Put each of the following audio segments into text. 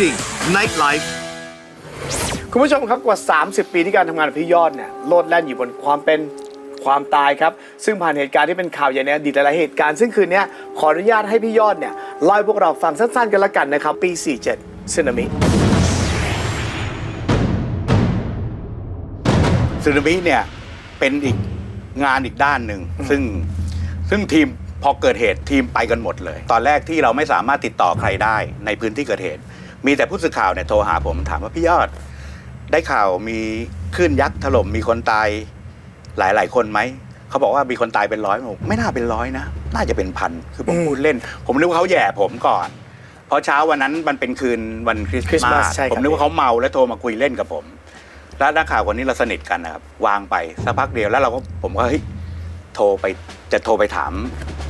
จริง Night Life คุณผู้ชมครับกว่า 30 ปีที่การทำงานกับพี่ยอดเนี่ยโลดแล่นอยู่บนความเป็นความตายครับ ซึ่งผ่านเหตุการณ์ที่เป็นข่าวใหญ่ในอดีตหลายๆเหตุการณ์ ซึ่งคืนนี้ขออนุญาตให้พี่ยอดเนี่ยเล่าให้พวกเราฟังสั้นๆกันละกันนะครับ ปี 47สึนามิสึนามิเนี่ยเป็นอีกงานอีกด้านหนึ่งซึ่งซึ่งทีมพอเกิดเหตุทีมไปกันหมดเลย ตอนแรกที่เราไม่สามารถติดต่อใครได้ในพื้นที่เกิดเหตุ มีแต่ผู้สื่อข่าวเนี่ยโทรหาผมถามว่าพี่ยอด ได้ข่าวมีคลื่นยักษ์ถล่มมีคนตายหลายหลายๆคนไหมเขาบอกว่ามีคนตายเป็นร้อยผมไม่น่าเป็นร้อยนะ น่าจะเป็นพันคือผมอืมพูดเล่น ผมนึกว่าเขาแหย่ผมก่อนเพราะเช้าวันนั้นมันเป็นคืนวันคริสคริสต์ต์มามาสสใช่ครับผมนึกว่าเขาเมาแล้วโทรมาคุยเล่นกับผม แล้วนักข่าวคนนี้เราสนิทกันนะครับวางไปสักพักเดียวแล้วเราก็ผมก็เฮ้ยโทรไปจะโทรไปถาม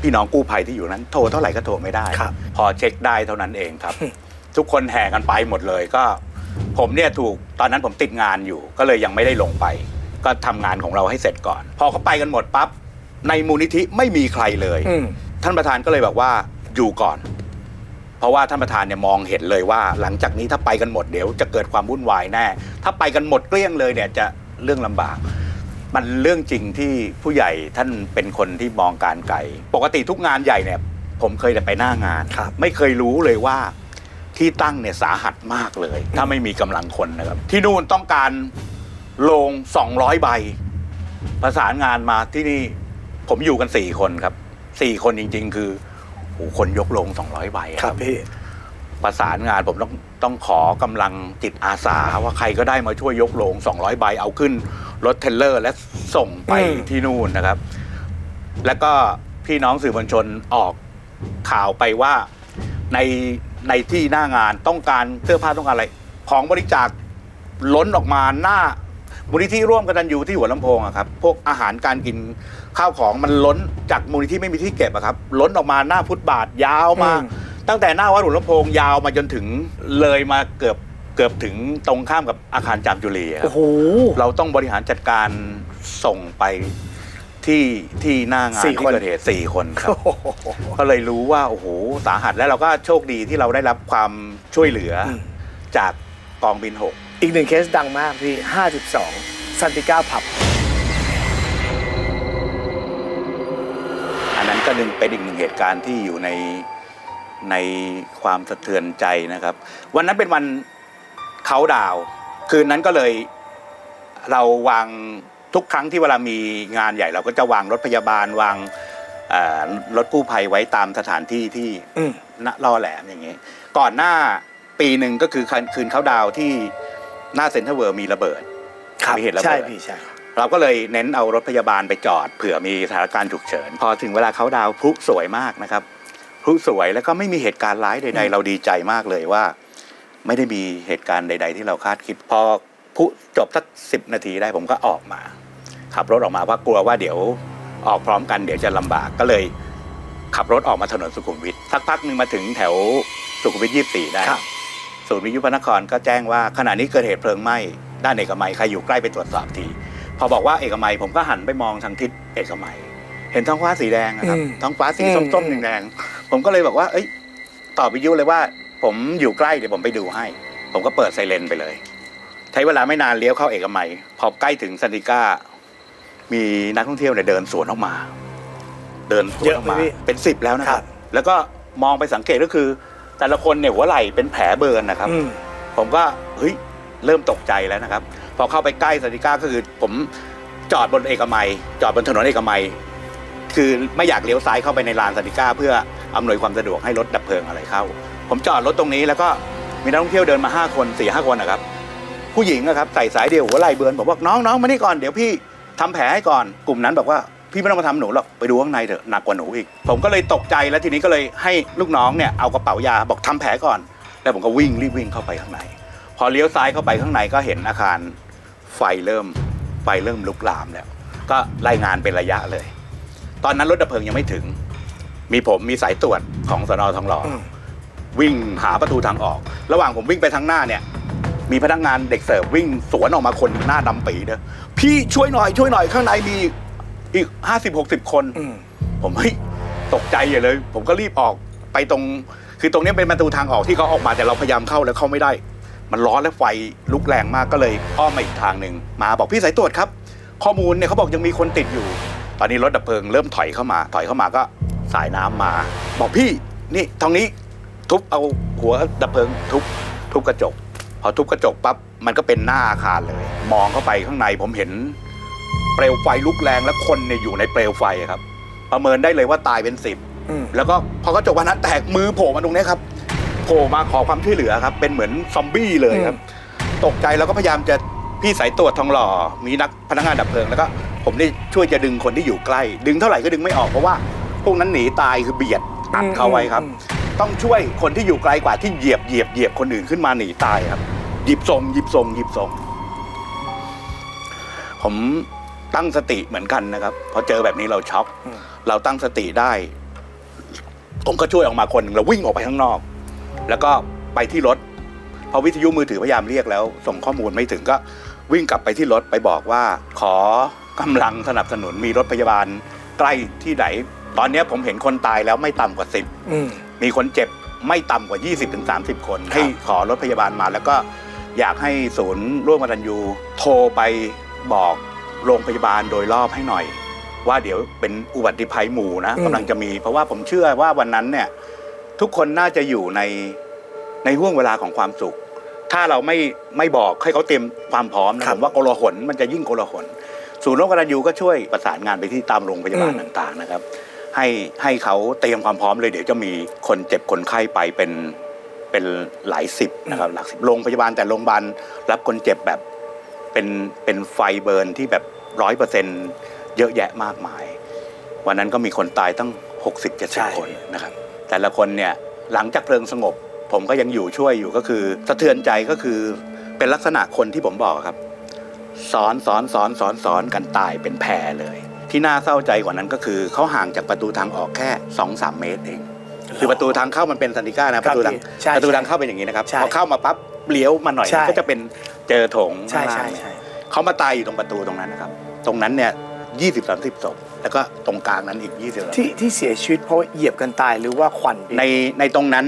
พี่น้องกู้ภัยที่อยู่นั้น โทรเท่าไหร่ก็โทรไม่ได้ครับพอเช็คได้เท่านั้นเองครับ ทุกคนแห่กันไปหมดเลยก็ ผมเนี่ยถูกตอนนั้นผมติดงานอยู่ ก็เลยยังไม่ได้ลงไป ก็ทำงานของเราให้เสร็จก่อน พอเขาไปกันหมดปั๊บในมูลนิธิไม่มีใครเลย อืม ท่านประธานก็เลยบอกว่าอยู่ก่อน เพราะว่าท่านประธานเนี่ยมองเห็นเลยว่า หลังจากนี้ถ้าไปกันหมดเดี๋ยวจะเกิดความวุ่นวายแน่ ถ้าไปกันหมดเกลี้ยงเลยเนี่ยจะเรื่องลำบาก มันเรื่องจริงที่ผู้ใหญ่ท่านเป็นคนที่มองการไกลปกติทุกงานใหญ่เนี่ย ผมเคยแต่ไปหน้างาน ครับ ไม่เคยรู้เลยว่า ที่ตั้งเนี่ยสาหัสมากเลย ถ้าไม่มีกำลังคนนะครับ ที่นู่นต้องการโลง200 ใบ ประสานงานมาที่นี่ผมอยู่กันสี่คนครับสี่คนจริง ๆ คือโอ้โหคนยกโลง200 ใบอะครับพี่ ประสานงานผมต้องต้องขอกำลังจิตอาสาว่าใครก็ได้มาช่วยยกโลง200 ใบเอาขึ้นรถเทรลเลอร์ และส่งไปอืม ที่นู่นนะครับ แล้วก็พี่น้องสื่อมวลชนออกข่าวไปว่าใน ในที่หน้างานต้องการเสื้อผ้าต้องการอะไร ของบริจาคล้นออกมาหน้ามูลนิธิร่วมกันตันยูที่หัวลำโพงอะครับพวกอาหารการกินข้าวของมันล้นจากมูลนิธิไม่มีที่เก็บอะครับล้นออกมาหน้าฟุตบาทยาวมา อืม ตั้งแต่หน้าวัดหัวลำโพงยาวมาจนถึงเลยมาเกือบเกือบถึงตรงข้ามกับอาคารจามจุลีอะครัโอ้บโห เราต้องบริหารจัดการส่งไป ที่ที่หน้างานสี่ที่คน เกิดเหตุสี่คนครับโอ้โหก็เลยรู้ว่าโอ้โหสาหัสแล้วเราก็โชคดีที่เราได้รับความช่วยเหลืออม จากกองบินหกอีกหนึ่งเคสดังมากพี่ 52ซันติก้าผับ อันนั้นก็หนึ่งเป็นอีกหนึ่งเหตุการณ์ที่อยู่ในในความสะเทือนใจนะครับ วันนั้นเป็นวันเขาดาวน์คืนนั้นก็เลย เราวาง ทุกครั้งที่เวลามีงานใหญ่เราก็จะวางรถพยาบาลวางเอ่อรถกู้ภัยไว้ตามสถานที่ที่อืม ณล่อแหลมอย่างนี้ก่อนหน้าปีหนึ่งก็คือคืนเขาดาวน์ที่หน้าเซ็นทรัลเวิร์มีระเบิด ครับมีเหตุระใช่เบิดพี่ใช่ เราก็เลยเน้นเอารถพยาบาลไปจอดเผื่อมีสถานการณ์ฉุกเฉิน พอถึงเวลาเขาดาวน์พลุสวยมากนะครับพลุสวยแล้วก็ไม่มีเหตุการณ์ร้ายใด ๆ เราดีใจมากเลยว่า ไม่ได้มีเหตุการณ์ใด ๆ ที่เราคาดคิดพอ พลุจบสักสิบนาทีได้ผมก็ออกมา ขับรถออกมาเพราะกลัวว่าเดี๋ยวออกพร้อมกันเดี๋ยวจะลำบากก็เลย ขับรถออกมาถนนสุขุมวิทสักพักหนึ่งมาถึงแถวสุขุมวิทยี่สี่ได้ครับศูนย์วิทยุพระนครก็แจ้งว่าขณะนี้เกิดเหตุเพลิงไหม้ด้านเอกมัยใครอยู่ใกล้ไปตรวจสอบที พอบอกว่าเอกมัยผมก็หันไปมองทางทิศเอกมัย เห็นท้องฟ้าสีแดงนะครับอืมท้องฟ้าสีอืมส้มๆแดงๆผมก็เลยบอกว่า เอ้ยตอบวิทยุเลยว่า ผมอยู่ใกล้เดี๋ยวผมไปดูให้ ผมก็เปิดไซเรนไปเลย ใช้เวลาไม่นานเลี้ยวเข้าเอกมัย พอใกล้ถึงซันติก้า มีนักท่องเที่ยวเนี่ยเดินสวนออกมา เดินสวนออกมา เยอะไหมพี่เป็นสิบแล้วนะคครัรับ บ แล้วก็มองไปสังเกตก็คือ แต่ละคนเนี่ยหัวไหล่เป็นแผลเบิร์นนะครับ อืม ผมก็เฮ้ยเริ่มตกใจแล้วนะครับ พอเข้าไปใกล้สันติก้าก็คือผมจอดบนเอกมัย จอดบนถนนเอกมัย คือไม่อยากเลี้ยวซ้ายเข้าไปในลานสันติก้าเพื่ออำนวยความสะดวกให้รถดับเพลิงอะไรเข้า ผมจอดรถตรงนี้แล้วก็มีนักท่องเที่ยวเดินมาห้าคนสี่ห้าคนนะครับ ผู้หญิงนะครับใส่สายเดียวหัวไหล่เบิร์นผมบอกน้องน้องมานี่ก่อนเดี๋ยวพี่ทำแผลให้ก่อนกลุ่มนั้นบอกว่าพี่ไม่ต้องมาทำหนูหรอกไปดูข้างในเถอะหนักกว่าหนูอีก ผมก็เลยตกใจแล้วทีนี้ก็เลยให้ลูกน้องเนี่ยเอากระเป๋ายาบอกทำแผลก่อน แล้วผมก็วิ่งรีบวิ่งเข้าไปข้างใน พอเลี้ยวซ้ายเข้าไปข้างในก็เห็นอาคารไฟเริ่มไฟเริ่มลุกลามแล้ว ก็รายงานเป็นระยะเลย ตอนนั้นรถดับเพลิงยังไม่ถึง มีผมมีสายตรวจของสนทองหล่ออมวิ่งหาประตูทางออก ระหว่างผมวิ่งไปทางหน้าเนี่ย มีพนักงานเด็กเสิร์ฟวิ่งสวนออกมาคนหนึ่งหน้าดำปีเด้อพี่ช่วยหน่อยช่วยหน่อยข้างในมีอีกห้าสิบหกสิบคน อืม ผมเฮ้ยตกใจอย่าเลย ผมก็รีบออกไปตรง คือตรงนี้เป็นประตูทางออกที่เขาออกมาแต่เราพยายามเข้าแล้วเข้าไม่ได้ มันร้อนและไฟลุกแรงมากก็เลยอ้อมมาอีกทางหนึ่งมาบอกพี่สายตรวจครับ ข้อมูลเนี่ยเขาบอกยังมีคนติดอยู่ ตอนนี้รถดับเพลิงเริ่มถอยเข้ามา ถอยเข้ามาก็สายน้ำมา บอกพี่นี่ทางนี้ทุบเอาหัวดับเพลิงทุบทุบกระจก พอทุบกระจกปั๊บมันก็เป็นหน้าอาคารเลย มองเข้าไปข้างในผมเห็น เปลวไฟลุกแรงและคนเนี่ยอยู่ในเปลวไฟครับ ประเมินได้เลยว่าตายเป็นสิบอืม แล้วก็พอกระจกบานนั้นแตกมือโผล่มาตรงเนี้ยครับโผล่มาขอความช่วยเหลือครับ เป็นเหมือนซอมบี้เลยครับ ตกใจแล้วก็พยายามจะพี่สายตรวจทองหล่อ มีนักพนักงานดับเพลิงแล้วก็ผมได้ช่วยจะดึงคนที่อยู่ใกล้ ดึงเท่าไหร่ก็ดึงไม่ออกเพราะว่าพวกนั้นหนีตายคือเบียดอัดเขาไว้ครับ ต้องช่วยคนที่อยู่ไกลกว่าที่เหยียบเหยียบเหยียบคนอื่นขึ้นมาหนีตายครับห ยิบส่งหยิบส่งหยิบส่ง ผมตั้งสติเหมือนกันนะครับพอเจอแบบนี้เราช็อกอืมเราตั้งสติได้ ผมก็ช่วยออกมาคนหนึ่งเราวิ่งออกไปข้างนอก แล้วก็ไปที่รถพอวิทยุมือถือพยายามเรียกแล้ว ส่งข้อมูลไม่ถึงก็วิ่งกลับไปที่รถไปบอกว่า ขอกำลังสนับสนุนมีรถพยาบาล ใกล้ที่ไหน ตอนนี้ผมเห็นคนตายแล้วไม่ต่ำกว่าสิบอืมมีคนเจ็บไม่ต่ำกว่า 20-30 คน ให้ขอรถพยาบาลมาแล้วก็ อยากให้ศูนย์ร่วมกตันยูโทรไปบอกโรงพยาบาลโดยรอบให้หน่อย ว่าเดี๋ยวเป็นอุบัติภัยหมู่นะอืม กำลังจะมี เพราะว่าผมเชื่อว่าวันนั้นเนี่ยทุกคนน่าจะอยู่ในในห่วงเวลาของความสุข ถ้าเราไม่ไม่บอกให้เขาเตรียมความพร้อมนะผมว่าโกลาหลมันจะยิ่งโกลาหล ศูนย์ร่วมกตันยูก็ช่วยประสานงานไปที่ตามโรงพยาบาลต่างๆนะครับ ให้ให้เขาเตรียมความพร้อมเลยเดี๋ยวจะมีคนเจ็บคนไข้ไปเป็น เป็นหลายสิบนะครับหลักสิบโรงพยาบาลแต่โรงพยาบาลรับคนเจ็บแบบเป็นเป็นไฟเบิร์นที่แบบร้อยเปอร์เซ็นเยอะแยะมากมาย วันนั้นก็มีคนตายตั้ง 60ใช่70 คนนะครับ แต่ละคนเนี่ยหลังจากเพลิงสงบ ผมก็ยังอยู่ช่วยอยู่ก็คือ สะเทือนใจก็คือเป็นลักษณะคนที่ผมบอกครับซ้อนซ้อนซ้อนซ้อนซ้อนกันตายเป็นแพรเลย ที่น่าเศร้าใจกว่านั้นก็คือเขาห่างจากประตูทางออกแค่2อสเมตรเอง คือประตูทางเข้ามันเป็นสันติก้านะประตูทางใช่ประตูทางเข้าเป็นอย่างนี้นะครับใช่พอเข้ามาปั๊บเลี้ยวมาหน่อยใช่ ก็จะเป็นเจอโถงใช่ข้างล่าใช่งใช่ เขามาตายอยู่ตรงประตูตรงนั้นนะครับตรงนั้นเนี่ยยี่สิบสามสิบศพแล้วก็ตรงกลางนั้นอีกยี่สิบ ที่ที่เสียชีวิตเพราะว่าเหยียบกันตายหรือว่าควันในในตรงนั้น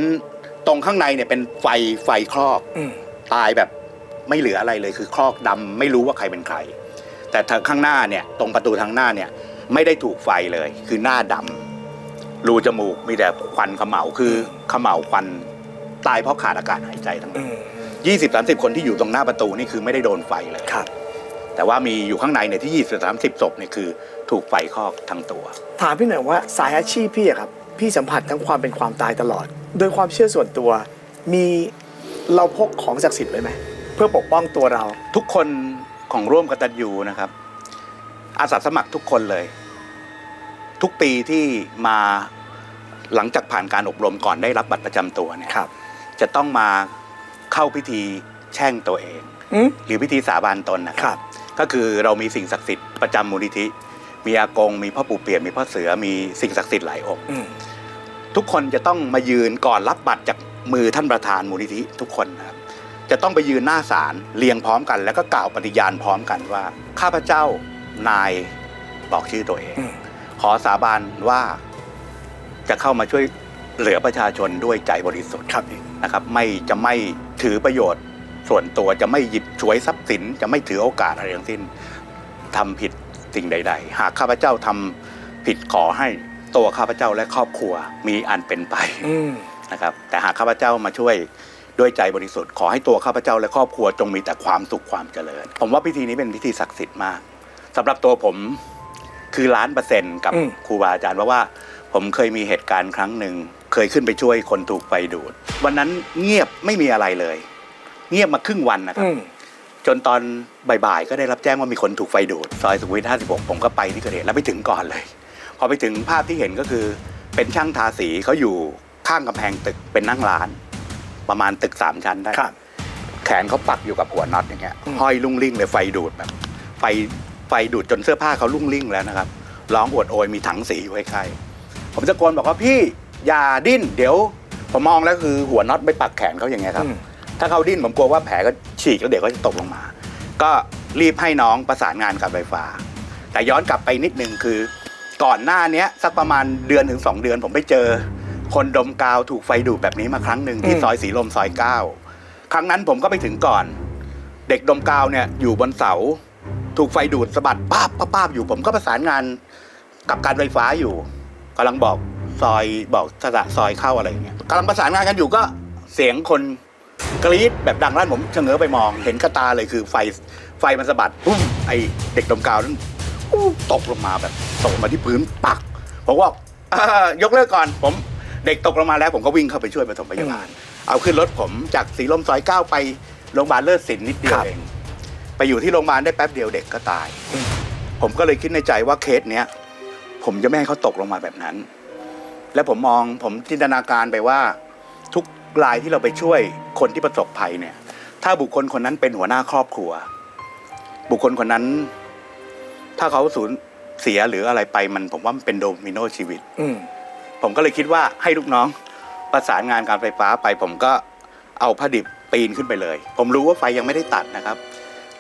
ตรงข้างในเนี่ยเป็นไฟไฟครอบอืม ตายแบบไม่เหลืออะไรเลยคือครอกดำไม่รู้ว่าใครเป็นใคร แต่ทางข้างหน้าเนี่ยตรงประตูทางหน้าเนี่ยไม่ได้ถูกไฟเลยคือหน้าดำ รูจมูกมีแต่ควันเขมเหลาคือเขมเหลาควันตายเพราะขาดอากาศหายใจทั้งหมอืดมยี่สิบสามสิบคนที่อยู่ตรงหน้าประตูนี่คือไม่ได้โดนไฟเลยครับ แต่ว่ามีอยู่ข้างในเนี่ยที่ยี่สิบสามสิบศพเนี่ยคือถูกไฟคลอกทั้งตัว ถามพี่หน่อยว่าสายอาชีพพี่อะครับ พี่สัมผัสทั้งความเป็นความตายตลอด โดยความเชื่อส่วนตัว มีเราพกของศักดิ์สิทธิ์ไว้ไหมเพื่อปกป้องตัวเรา ทุกคนของร่วมกตัญญูนะครับ อาสาสมัครทุกคนเลย ทุกปีที่มาหลังจากผ่านการอบรมก่อนได้รับบัตรประจำตัวเนี่ยครับ จะต้องมาเข้าพิธีแช่งตัวเอง อืม หรือพิธีสาบานตนนะคครัรับ บ ก็คือเรามีสิ่งศักดิ์สิทธิ์ประจำมูลนิธิ มีอากง มีพ่อปู่เปี่ยมมีพ่อเสือมีสิ่งศักดิ์สิทธิ์หลายองค์ อืม ทุกคนจะต้องมายืนก่อนรับบัตรจากมือท่านประธานมูลนิธิทุกคนนะครับจะต้องไปยืนหน้าศาลเรียงพร้อมกัน แล้วก็กล่าวปฏิญาณพร้อมกันว่า ข้าพเจ้านายบอกชื่อตัวเอง อืม ขอสาบานว่าจะเข้ามาช่วยเหลือประชาชนด้วยใจบริสุทธิ์ครับพี่นะครับ ไม่จะไม่ถือประโยชน์ ส่วนตัวจะไม่หยิบฉวยทรัพย์สิน จะไม่ถือโอกาสอะไรทั้งสิ้นทำผิดสิ่งใด ๆ หากข้าพเจ้าทำผิดขอให้ตัวข้าพเจ้าและครอบครัวมีอันเป็นไปอืมนะครับ แต่หากข้าพเจ้ามาช่วยด้วยใจบริสุทธิ์ ขอให้ตัวข้าพเจ้าและครอบครัวจงมีแต่ความสุขความเจริญ ผมว่าพิธีนี้เป็นพิธีศักดิ์สิทธิ์มากสำหรับตัวผม คือล้านเปอร์เซ็นต์กับอืม ครูบาอาจารย์เพราะว่า ผมเคยมีเหตุการณ์ครั้งหนึ่ง เคยขึ้นไปช่วยคนถูกไฟดูด วันนั้นเงียบไม่มีอะไรเลย เงียบมาครึ่งวันนะครับ อืม จนตอนบ่ายๆ ก็ได้รับแจ้งว่ามีคนถูกไฟดูด ซอยสุขุมวิท56 ผมก็ไปที่เกิดเหตุแล้วไปถึงก่อนเลย พอไปถึงภาพที่เห็นก็คือ เป็นช่างทาสีเขาอยู่ข้างกำแพงตึกเป็นนั่งร้าน ประมาณตึกสามชั้นได้ ครับ แขนเขาปักอยู่กับหัวน็อตอย่างเงี้ยอืม ห้อยลุ่งลิ่งเลยไฟดูดแบบ ไฟไฟดูดจนเสื้อผ้าเขาลุ่งลิ่งแล้วนะครับ ร้องอวดโอยมีถังสีอยู่ใกล้ๆผมตะโกนบอกว่าพี่อย่าดิ้น เดี๋ยว ผมมองแล้วคือหัวน็อตไปปักแขนเขาอย่างเงี้ยครับอืมถ้าเขาดิ้นผมกลัวว่าแผลก็ฉีกแล้วเดี๋ยวก็จะตกลงมา ก็รีบให้น้องประสานงานกับไฟฟ้า แต่ย้อนกลับไปนิดนึงคือ ก่อนหน้าเนี้ยสักประมาณเดือนถึง 2 เดือน ผมไปเจอ คนดมกาวถูกไฟดูดแบบนี้มาครั้งหนึ่งที่อืมซอยสีลมซอยเก้าครั้งนั้นผมก็ไปถึงก่อน เด็กดมกาวเนี่ยอยู่บนเสา ถูกไฟดูดสะบัดป้าบป้าบป้าบอยู่ ผมก็ประสานงานกับการไฟฟ้าอยู่กำลังบอกซอยบอกสถาซอยเข้าอะไรอย่างเงี้ยกำลังประสานงานกันอยู่ก็เสียงคนกรี๊ดแบบดังลั่นผมเฉงอไปมอง เห็นกระตาเลยคือไฟไฟมันสะบัดปุ้มไอเด็กดมกาวนั้นตกลงมาแบบตกมาที่พื้นปักผมว่าอ่ายกเลิกก่อนผมเด็กตกลงมาแล้วผมก็วิ่งเข้าไปช่วยปฐมพยาบาล เอาขึ้นรถผมจากสีลมซอยเก้าไปโรงพยาบาลเลิศสินนิดเดียวเอง อยู่ที่โรงพยาบาลได้แป๊บเดียวเด็กก็ตายอืมผมก็เลยคิดในใจว่าเคสเนี้ยผมจะไม่ให้เขาตกลงมาแบบนั้น และผมมองผมจินตนาการไปว่า ทุกรายที่เราไปช่วยคนที่ประสบภัยเนี่ย ถ้าบุคคลคนนั้นเป็นหัวหน้าครอบครัว บุคคลคนนั้น ถ้าเขาสูญเสียหรืออะไรไปมัน ผมว่ามันเป็นโดมิโนชีวิต อืมผมก็เลยคิดว่าให้ลูกน้องประสานงานการไฟฟ้าไป ผมก็เอาผ้าดิบปีนขึ้นไปเลย ผมรู้ว่าไฟยังไม่ได้ตัดนะครับ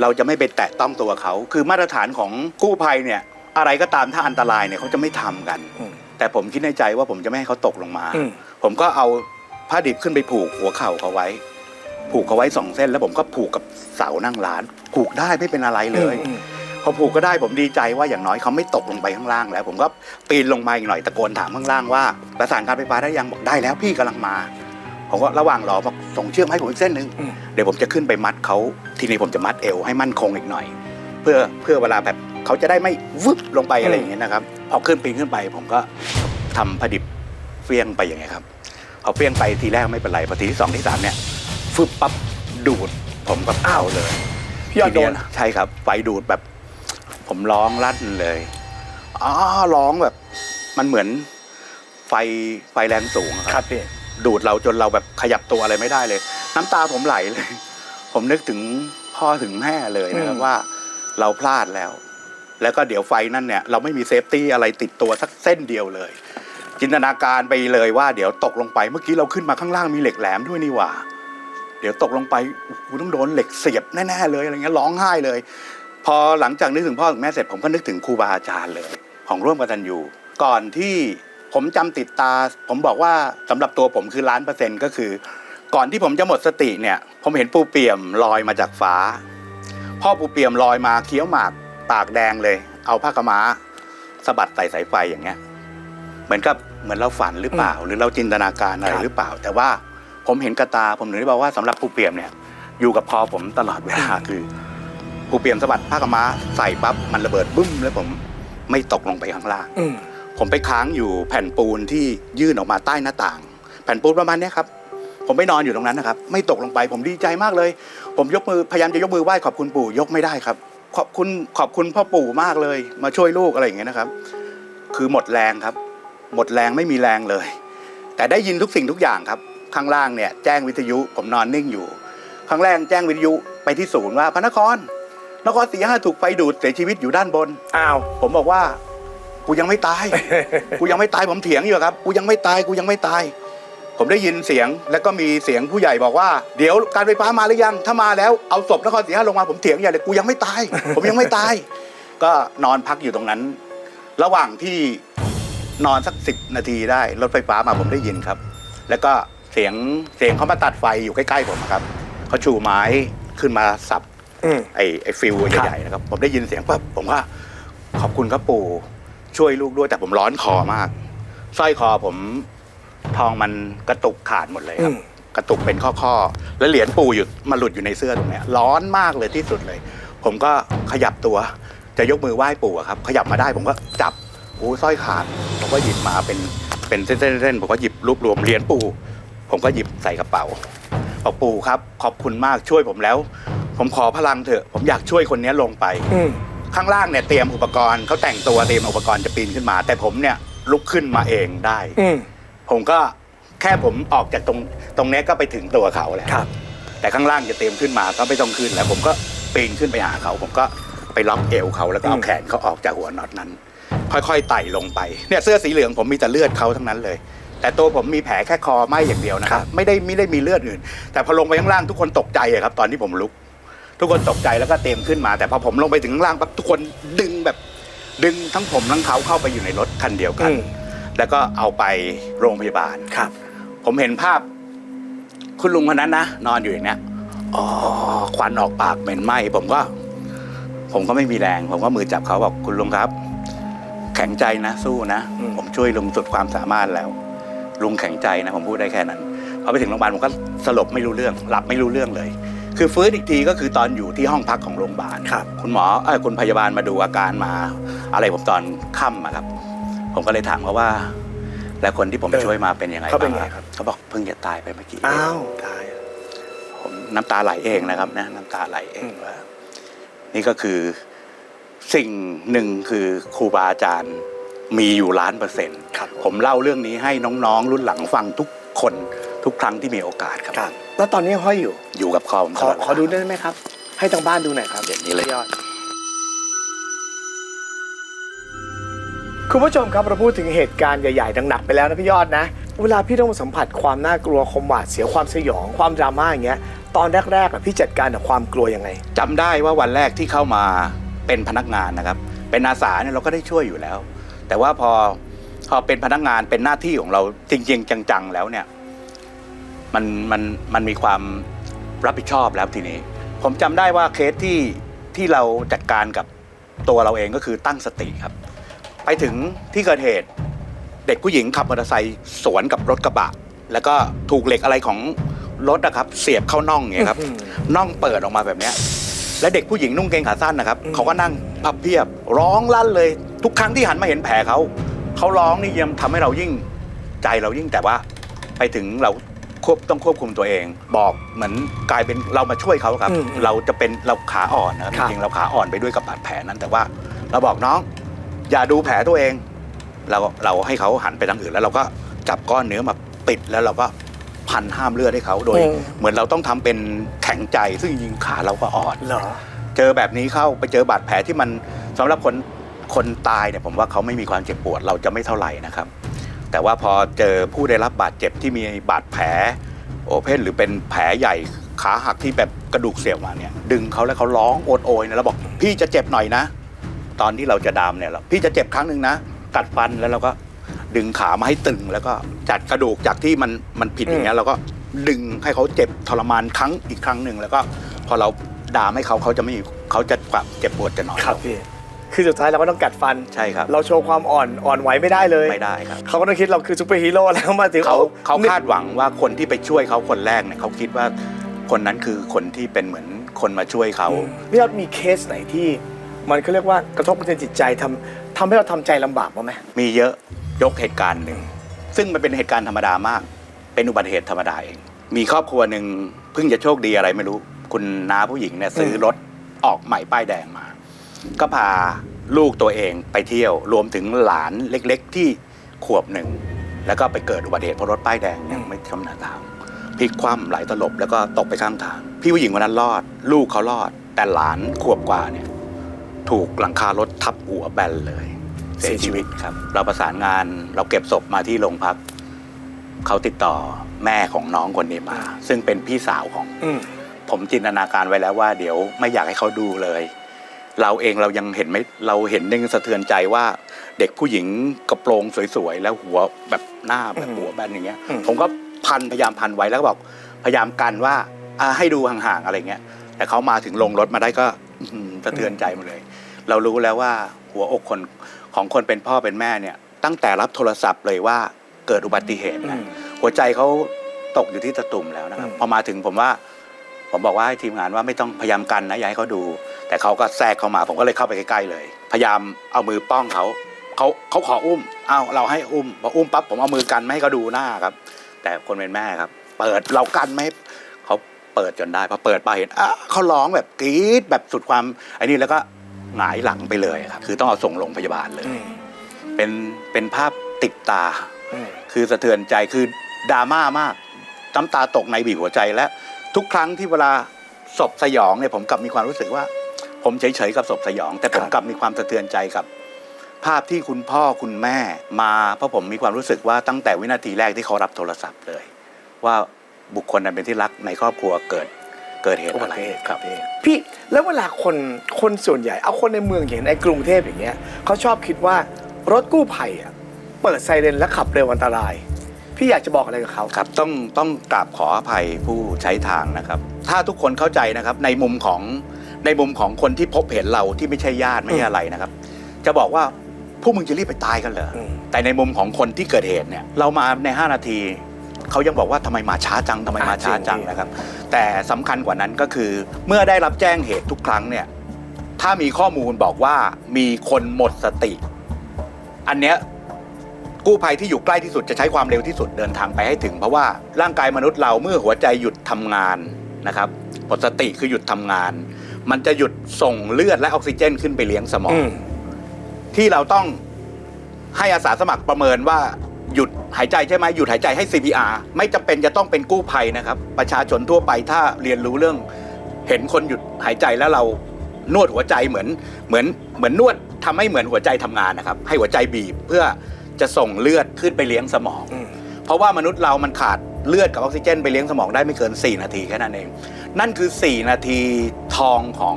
เราจะไม่ไปแตะต้องตัวเขา คือมาตรฐานของกู้ภัยเนี่ยอะไรก็ตามถ้าอันตรายเนี่ยเขาจะไม่ทำกัน อืม แต่ผมคิดในใจว่าผมจะไม่ให้เขาตกลงมา อืม ผมก็เอาผ้าดิบขึ้นไปผูกหัวเข่าเขาไว้ ผูกเขาไว้สองเส้น แล้วผมก็ผูกกับเสานั่งร้าน ผูกได้ไม่เป็นอะไรเลย อืมพอผูกก็ได้ผมดีใจว่าอย่างน้อยเขาไม่ตกลงไปข้างล่างแล้ว ผมก็ปีนลงมาอีกหน่อยตะโกนถามข้างล่างว่าประสานการไฟฟ้าได้ยังบอกได้แล้วพี่กำลังมา ผมก็ระหว่างรอบอกส่งเชือกมาให้ผมอีกเส้นหนึ่งอืม เดี๋ยวผมจะขึ้นไปมัดเขาทีนี้ผมจะมัดเอวให้มั่นคงอีกหน่อย เพื่อเพื่อเวลาแบบเขาจะได้ไม่วึบลงไปอะไรอย่างเงี้ยนะครับพอขึ้นปีนขึ้นไป ผมก็ทำผดิบเฟี้ยงไปอย่างเงี้ยครับพอเฟี้ยงไปทีแรกไม่เป็นไรพอทีที่สองที่สามเนี่ยฟึบปั๊บดูดผมก็อ้าวเลย พี่ยอดโดนทีเยใช่ครับ ไฟดูดแบบ ผมร้องลั่นเลยอ๋อร้องแบบ มันเหมือนไฟไฟแรงสูงอะคครัรับบพี่ ดูดเราจนเราแบบขยับตัวอะไรไม่ได้เลย น้ำตาผมไหลเลย ผมนึกถึงพ่อถึงแม่เลยนะครับอืมว่าเราพลาดแล้ว แล้วก็เดี๋ยวไฟนั่นเนี่ย เราไม่มีเซฟตี้อะไรติดตัวสักเส้นเดียวเลย จินตนาการไปเลยว่าเดี๋ยวตกลงไปเมื่อกี้เราขึ้นมาข้างล่างมีเหล็กแหลมด้วยนี่หว่า เดี๋ยวตกลงไปกูต้องโดนเหล็กเสียบแน่ๆเลยอะไรเงี้ยร้องไห้เลย พอหลังจากนึกถึงพ่อถึงแม่เสร็จผมก็นึกถึงครูบาอาจารย์เลย ของร่วมกตันยูก่อนที่ ผมจำติดตา ผมบอกว่าสำหรับตัวผมคือล้านเปอร์เซ็นต์ก็คือ ก่อนที่ผมจะหมดสติเนี่ย ผมเห็นปูเปี่ยมลอยมาจากฟ้า พ่อปูเปี่ยมลอยมาเคี้ยวหมากปากแดงเลย เอาผ้ากำม้าสะบัดใส่สายไฟอย่างเงี้ย เหมือนกับเหมือนเราฝันหรือเปล่า หรือเราจินตนาการอะไรครับหรือเปล่า แต่ว่าผมเห็นกระตาผมถึงได้บอกว่าสำหรับปูเปี่ยมเนี่ย อยู่กับพอผมตลอดเวลาคือปูเปี่ยมสะบัดผ้ากำม้าใส่ปั๊บมันระเบิดบึ้มแล้วผมไม่ตกลงไปข้างล่างอืม ผมไปค้างอยู่แผ่นปูนที่ยื่นออกมาใต้หน้าต่าง แผ่นปูนประมาณเนี้ยครับ ผมไปนอนอยู่ตรงนั้นนะครับ ไม่ตกลงไป ผมดีใจมากเลย ผมยกมือพยายามจะยกมือไหว้ขอบคุณปู่ยกไม่ได้ครับ ขอบคุณขอบคุณพ่อปู่มากเลย มาช่วยลูกอะไรอย่างเงี้ยนะครับ คือหมดแรงครับ หมดแรงไม่มีแรงเลย แต่ได้ยินทุกสิ่งทุกอย่างครับ ข้างล่างเนี่ยแจ้งวิทยุผมนอนนิ่งอยู่ ข้างแรกแจ้งวิทยุไปที่ศูนย์ว่าพระนครนครศรีห้าถูกไฟดูดเสียชีวิตอยู่ด้านบนอ้าวผมบอกว่า กูยังไม่ตาย กูยังไม่ตายผมเถียงอยู่ครับ กูยังไม่ตาย กูยังไม่ตาย ผมได้ยินเสียงแล้วก็มีเสียงผู้ใหญ่บอกว่า เดี๋ยวการไฟฟ้ามาหรือยัง ถ้ามาแล้วเอาศพนครศรีห้าลงมาผมเถียงใหญ่เลยกูยังไม่ตาย ผมยังไม่ตาย ก็นอนพักอยู่ตรงนั้น ระหว่างที่นอนสักสิบนาทีได้รถไฟฟ้ามาผมได้ยินครับ แล้วก็เสียงเสียงเขามาตัดไฟอยู่ใกล้ๆผมครับเขาชูไม้ขึ้นมาสับ อืม ไอ้ไอ้ฟิวใหญ่ๆนะครับ ผมได้ยินเสียงปั๊บผมว่าขอบคุณครับปู่ ช่วยลูกด้วยแต่ผมร้อนคอมากสร้อยคอผมทองมันกระตุกขาดหมดเลยครับอืมกระตุกเป็นข้อๆแล้วเหรียญปู่อยู่มาหลุดอยู่ในเสื้อตรงเนี้ยร้อนมากเลยที่สุดเลย ผมก็ขยับตัว จะยกมือไหว้ปู่อะครับ ขยับมาได้ผมก็จับโอ้สร้อยขาดผมก็หยิบมาเป็นเป็นเส้นๆๆผมก็หยิบรวบรวมเหรียญปู่ผมก็หยิบใส่กระเป๋าบอกปู่ครับ ขอบคุณมากช่วยผมแล้ว ผมขอพลังเถอะ ผมอยากช่วยคนนี้ลงไปอืม ข้างล่างเนี่ยเตรียมอุปกรณ์เขาแต่งตัวเตรียมอุปกรณ์จะปีนขึ้นมา แต่ผมเนี่ยลุกขึ้นมาเองได้ อืม ผมก็แค่ผมออกจากตรงตรงเนี้ยก็ไปถึงตัวเขาแล้วครับ แต่ข้างล่างจะเตรียมขึ้นมาก็ไม่ต้องขึ้นแล้ว ผมก็ปีนขึ้นไปหาเขา ผมก็ไปล็อกเอวเขาแล้วก็เอาอืมแขนเขาออกจากหัวน็อตนั้น ค่อยๆไต่ลงไปเนี่ยเสื้อสีเหลืองผมมีแต่เลือดเขาทั้งนั้นเลย แต่ตัวผมมีแผลแค่คอไหมอย่างเดียวนะครับ ไม่ได้ไม่ได้มีเลือดอื่น แต่พอลงไปข้างล่างทุกคนตกใจอะครับ ตอนที่ผมลุก ทุกคนตกใจแล้วก็เตรียมขึ้นมา แต่พอผมลงไปถึงข้างล่างปั๊บทุกคนดึงแบบ ดึงทั้งผมทั้งเขาเข้าไปอยู่ในรถคันเดียวกัน อืม แล้วก็เอาไปโรงพยาบาล ครับ ผมเห็นภาพ คุณลุงคนนั้นนะนอนอยู่อย่างเนี้ยอ๋อควันออกปากเหม็นไหมผมก็ ผมก็ไม่มีแรง ผมก็มือจับเขาบอกคุณลุงครับ แข็งใจนะสู้นะอืม ผมช่วยลุงสุดความสามารถแล้ว ลุงแข็งใจนะผมพูดได้แค่นั้นพอไปถึงโรงพยาบาลผมก็สลบไม่รู้เรื่อง หลับไม่รู้เรื่องเลย คือฟื้นอีกทีก็คือตอนอยู่ที่ห้องพักของโรงพยาบาลครับ คุณหมอเออคุณพยาบาลมาดูอาการมา อะไรผมตอนค่ำอะครับ ผมก็เลยถามเขาว่า แล้วคนที่ผมเออช่วยมาเป็นยังไงเขาเป็นบ้างไงอะครับ เขาบอกเพิ่งจะตายไปเมื่อกี้อ้าวตาย ผมน้ำตาไหลเองนะครับนะน้ำตาไหลเองอืม ว่า นี่ก็คือสิ่งหนึ่งคือครูบาอาจารย์มีอยู่ล้านเปอร์เซ็นต์ ครับ ผมเล่าเรื่องนี้ให้น้องๆ รุ่นหลังฟังทุกคน ทุกครั้งที่มีโอกาสครับครับ แล้วตอนนี้ห้อยอยู่อยู่กับคอผมขอตลดขอดูได้ไหมครับ ให้ทางบ้านดูหน่อยครับ เดี๋ยวนี้เลย ยอดคุณผู้ชมครับเราพูดถึงเหตุการณ์ใหญ่ๆหนักๆไปแล้วนะพี่ยอดนะ เวลาพี่ต้องมาสัมผัสความน่ากลัวความหวาดเสียวความสยองความดราม่าอย่างเงี้ยตอนแรกๆอะพี่จัดการกับความกลัวยังไง จำได้ว่าวันแรกที่เข้ามาเป็นพนักงานนะครับ เป็นอาสาเนี่ยเราก็ได้ช่วยอยู่แล้ว แต่ว่าพอพอเป็นพนักงานเป็นหน้าที่ของเราจริง ๆ จังๆแล้วเนี่ย มันมันมันมีความรับผิดชอบแล้วทีนี้ ผมจำได้ว่าเคสที่ที่เราจัดการกับตัวเราเองก็คือตั้งสติครับ ไปถึงที่เกิดเหตุ เด็กผู้หญิงขับมอเตอร์ไซค์สวนกับรถกระบะ แล้วก็ถูกเหล็กอะไรของรถนะครับ เสียบเข้าน่องอย่างเงี้ยครับอื้อหือน่องเปิดออกมาแบบเนี้ยและเด็กผู้หญิงนุ่งเกงขาสั้นนะครับอืมเขาก็นั่งพับเพียบ ร้องลั่นเลย ทุกครั้งที่หันมาเห็นแผลเขาเขาร้องนี่ยังทำให้เรายิ่งใจเรายิ่งแต่ว่า ไปถึงเรา ควบต้องควบคุมตัวเอง บอกเหมือนกลายเป็นเรามาช่วยเขาครับ อืมเราจะเป็นเราขาอ่อนนะครับครับ จริงๆเราขาอ่อนไปด้วยกับบาดแผลนั้น แต่ว่าเราบอกน้อง อย่าดูแผลตัวเอง เราเราให้เขาหันไปทางอื่นแล้วเราก็จับก้อนเนื้อมาปิดแล้วเราก็พันห้ามเลือดให้เขาโดย อืม เหมือนเราต้องทำเป็นแข็งใจซึ่งจริงๆขาเราก็อ่อน เหรอ เจอแบบนี้เข้าไปเจอบาดแผลที่มันสำหรับคนคนตายเนี่ยผมว่าเขาไม่มีความเจ็บปวดเราจะไม่เท่าไหร่นะครับ แต่ว่าพอเจอผู้ได้รับบาดเจ็บที่มีบาดแผลโอเพนหรือเป็นแผลใหญ่ขาหักที่แบบกระดูกเสียบมาเนี่ย ดึงเขาแล้วเขาร้องโอดโอยนี่ยเราบอกพี่จะเจ็บหน่อยนะ ตอนที่เราจะดามเนี่ยเราพี่จะเจ็บครั้งหนึ่งนะกัดฟันแล้วเราก็ดึงขามาให้ตึงแล้วก็จัดกระดูกจากที่มันมันผิดอย่างเงี้ยเราก็ดึงให้เขาเจ็บทรมานครั้งอีกครั้งหนึ่งแล้วก็ พอเราดามให้เขาเขาจะไม่เขาจะเจ็บปวดจะน้อยครับพี่ คือสุดท้ายเราก็ต้องกัดฟัน ใช่ครับ เราโชว์ความอ่อนอ่อนไหวไม่ได้เลย ไม่ได้ครับ เขาก็ต้องคิดเราคือซูเปอร์ฮีโร่แล้วมาถึงเขาเอาเขาคาดหวังว่าคนที่ไปช่วยเขาคนแรกเนี่ยเขาคิดว่าคนนั้นคือคนที่เป็นเหมือนคนมาช่วยเขาพี่ยอดมีเคสไหนที่ มันเขาเรียกว่ากระทบกระเทือนจิตใจทำทำให้เราทำใจลำบากบ้างไหมมีเยอะยกเหตุการณ์หนึ่งซึ่งมันเป็นเหตุการณ์ธรรมดามาก เป็นอุบัติเหตุธรรมดาเอง มีครอบครัวหนึ่งเพิ่งจะโชคดีอะไรไม่รู้ คุณน้าผู้หญิงเนี่ยซื้อรถออกใหม่ป้ายแดงมา ก็พาลูกตัวเองไปเที่ยวรวมถึงหลานเล็กๆที่ขวบหนึ่ง แล้วก็ไปเกิดอุบัติเหตุเพราะรถป้ายแดงยังไม่ชำนาญทางพลิกคว่ำไหลตลบแล้วก็ตกไปข้างทาง พี่ผู้หญิงคนนั้นรอด ลูกเขารอด แต่หลานขวบกว่าเนี่ย ถูกหลังคารถทับหัวแบนเลย เสียชีวิตครับ เราประสานงานเราเก็บศพมาที่โรงพักเขาติดต่อแม่ของน้องคนนี้มา ซึ่งเป็นพี่สาวของ อืม ผมจินตนาการไว้แล้วว่าเดี๋ยวไม่อยากให้เขาดูเลย เราเองเรายังเห็นไม่เราเห็นยังสะเทือนใจว่าเด็กผู้หญิงกระโปรงสวยๆ แล้วหัวแบบหน้าแบบหัวแบนอย่างเงี้ยอืมผมก็พันพยายามพันไว้แล้วก็บอกพยายามกันว่าอ่าให้ดูห่างๆอะไรเงี้ย แต่เขามาถึงลงรถมาได้ก็อื้อหือสะเทือนใจหมดเลย เรารู้แล้วว่าหัวอกคนของคนเป็นพ่อเป็นแม่เนี่ย ตั้งแต่รับโทรศัพท์เลยว่าเกิดอุบัติเหตุอืนะมหัวใจเขาตกอยู่ที่ตะตุ่มแล้วนะครับอืมพอมาถึงผมว่า ผมบอกว่าให้ทีมงานว่าไม่ต้องพยายามกันนะอย่าให้เขาดู แต่เขาก็แทรกเข้ามา ผมก็เลยเข้าไปใกล้ๆเลย พยายามเอามือป้องเขาเขาเขาขออุ้มเอาเราให้อุ้มพออุ้มปั๊บผมเอามือกันไม่ให้เขาดูหน้าครับ แต่คนเป็นแม่ครับ เปิดเรากันไม่ให้เขาเปิดจนได้พอเปิดไปเห็นอะเขาร้องแบบกรี๊ดแบบสุดความไอ้นี่แล้วก็หงายหลังไปเลยครับ คือต้องเอาส่งโรงพยาบาลเลยอืมเป็นเป็นภาพติดตาอืมคือสะเทือนใจคือดราม่ามากน้ำตาตกในบีบหัวใจและ ทุกครั้งที่เวลาศพสยองเนี่ยผมกลับมีความรู้สึกว่า ผมเฉยๆกับศพสยอง แต่ผมกลับมีความสะเทือนใจกับ ภาพที่คุณพ่อคุณแม่มาเพราะผมมีความรู้สึกว่าตั้งแต่วินาทีแรกที่เขารับโทรศัพท์เลย ว่าบุคคลนั้นเป็นที่รักในครอบครัวเกิดเกิดเหตุอุบัอะไรติเหตุครับพี่แล้วเวลาคนคนส่วนใหญ่ เอาคนในเมืองอย่างในกรุงเทพอย่างเงี้ยเขาชอบคิดว่ารถกู้ภัยอะเปิดไซเรนและขับเร็วอันตราย พี่อยากจะบอกอะไรกับเขาครับ ต้องต้องกราบขออภัยผู้ใช้ทางนะครับ ถ้าทุกคนเข้าใจนะครับในมุมของ ในมุมของคนที่พบเห็นเราที่ไม่ใช่ญาติไม่ใช่อะไรนะครับ จะบอกว่าพวกมึงจะรีบไปตายกันเหรออมแต่ในมุมของคนที่เกิดเหตุเนี่ยเรามาใน 5 นาทีเขายังบอกว่าทำไมมาช้าจังทำไมมาช้าจังนะครับ แต่สำคัญกว่านั้นก็คือ เมื่อได้รับแจ้งเหตุทุกครั้งเนี่ยถ้ามีข้อมูลบอกว่ามีคนหมดสติ อันเนี้ยกู้ภัยที่อยู่ใกล้ที่สุดจะใช้ความเร็วที่สุดเดินทางไปให้ถึง เพราะว่าร่างกายมนุษย์เราเมื่อหัวใจหยุดทำงานนะครับหมดสติคือหยุดทำงาน มันจะหยุดส่งเลือดและออกซิเจนขึ้นไปเลี้ยงสมองอืมที่เราต้องให้อาสาสมัครประเมินว่าหยุดหายใจใช่ไหมหยุดหายใจให้ CPR ไม่จำเป็นจะต้องเป็นกู้ภัยนะครับ ประชาชนทั่วไปถ้าเรียนรู้เรื่อง เห็นคนหยุดหายใจแล้วเรานวดหัวใจเหมือนเหมือนเหมือนนวดทำให้เหมือนหัวใจทำงานนะครับ ให้หัวใจบีบเพื่อจะส่งเลือดขึ้นไปเลี้ยงสมองอืมเพราะว่ามนุษย์เรามันขาดเลือดกับออกซิเจน ไปเลี้ยงสมองได้ไม่เกิน 4 นาทีแค่นั้นเอง นั่นคือ 4 นาทีทองของ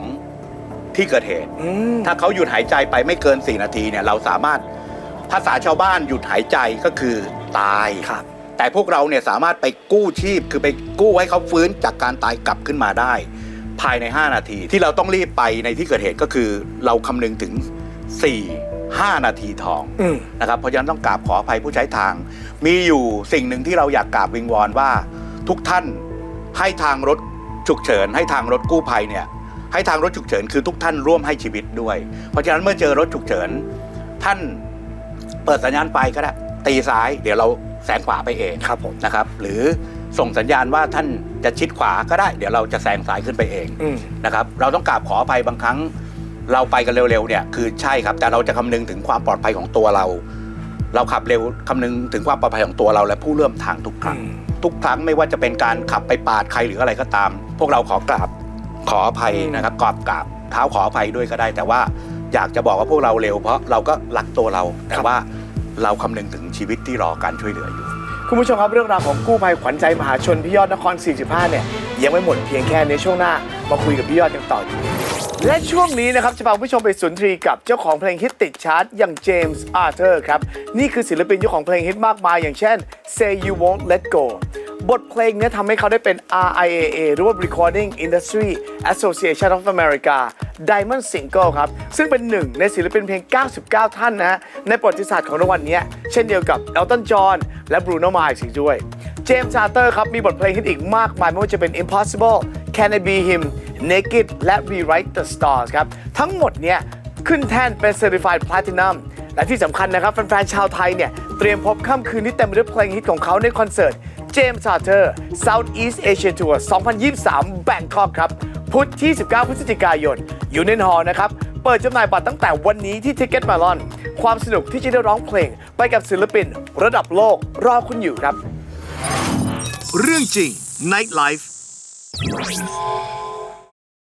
ที่เกิดเหตุ อืมถ้าเขาหยุดหายใจไปไม่เกิน 4 นาทีเนี่ยเราสามารถภาษาชาวบ้านหยุดหายใจก็คือตาย ครับ แต่พวกเราเนี่ยสามารถไปกู้ชีพคือไปกู้ให้เขาฟื้นจากการตายกลับขึ้นมาได้ ภายใน 5 นาที ที่เราต้องรีบไปในที่เกิดเหตุก็คือ เราคำนึงถึง 4 5 นาทีทองอืม นะครับเพราะฉะนั้นต้องกราบขออภัยผู้ใช้ทาง มีอยู่สิ่งหนึ่งที่เราอยากกราบวิงวอนว่า ทุกท่านให้ทางรถ ฉุกเฉินให้ทางรถกู้ภัยเนี่ยให้ทางรถฉุกเฉินคือทุกท่านร่วมให้ชีวิตด้วย เพราะฉะนั้นเมื่อเจอรถฉุกเฉิน ท่านเปิดสัญญาณไฟก็ได้ตีซ้ายเดี๋ยวเราแซงขวาไปเองครับผมนะครับ หรือส่งสัญญาณว่าท่านจะชิดขวาก็ได้ เดี๋ยวเราจะแซงซ้ายขึ้นไปเองอืม นะครับ เราต้องกราบขออภัยบางครั้ง เราไปกันเร็วๆเนี่ยคือใช่ครับ แต่เราจะคำนึงถึงความปลอดภัยของตัวเรา เราขับเร็วคำนึงถึงความปลอดภัยของตัวเราและผู้ร่วมทางทุกครั้ง อืม ทุกครั้งไม่ว่าจะเป็นการขับไปปาดใครหรืออะไรก็ตาม พวกเราขอกราบขออภัยนะครับกราบกราบเท้าขออภัยด้วยก็ได้ แต่ว่าอยากจะบอกว่าพวกเราเร็วเพราะเราก็รักตัวเรา แต่ว่าเราคำนึงถึงชีวิตที่รอการช่วยเหลืออยู่ คุณผู้ชมครับเรื่องราวของกู้ภัยขวัญใจมหาชนพี่ยอดนคร 45 เนี่ยยังไม่หมดเพียงแค่ในช่วงหน้ามาคุยกับพี่ยอดกันต่อ และช่วงนี้นะครับจะพาคุณผู้ชมไปสุนทรีกับเจ้าของเพลงฮิตติดชาร์ตอย่างเจมส์อาร์เธอร์ครับ นี่คือศิลปินเจ้าของเพลงฮิตมากมายอย่างเช่น Say You Won't Let Go บทเพลงเนี้ทำให้เขาได้เป็น RIAA หรือว่า Recording Industry Association of America Diamond Single ครับ ซึ่งเป็นหนึ่งในศิลปินเพลง 99 ท่านนะ ในประวัติศาสตร์ของรางวัลนี้ เช่นเดียวกับ Elton John และ Bruno Mars อีกด้วย เจมส์ชาเตอร์ครับ มีบทเพลงฮิตอีกมากมาย ไม่ว่าจะเป็น Impossible Can I Be Him Naked และ Rewrite the Stars ครับ ทั้งหมดเนี้ยขึ้นแท่นเป็น Certified Platinum และที่สำคัญนะครับแฟนๆชาวไทยเนี่ยเตรียมพบค่ำคืนที่เต็มไปด้วยเพลงฮิตของเขาในคอนเสิร์ต James Charter Southeast Asia Tour 2023 Bangkok ครับ พุธที่ 19 พฤศจิกายนอยู่ในหอนะครับ เปิดจำหน่ายบัตรตั้งแต่วันนี้ที่ Ticket Melon ความสนุกที่จะได้ร้องเพลง ไปกับศิลปิน ระดับโลกรอคุณอยู่ครับ เรื่องจริง Night Life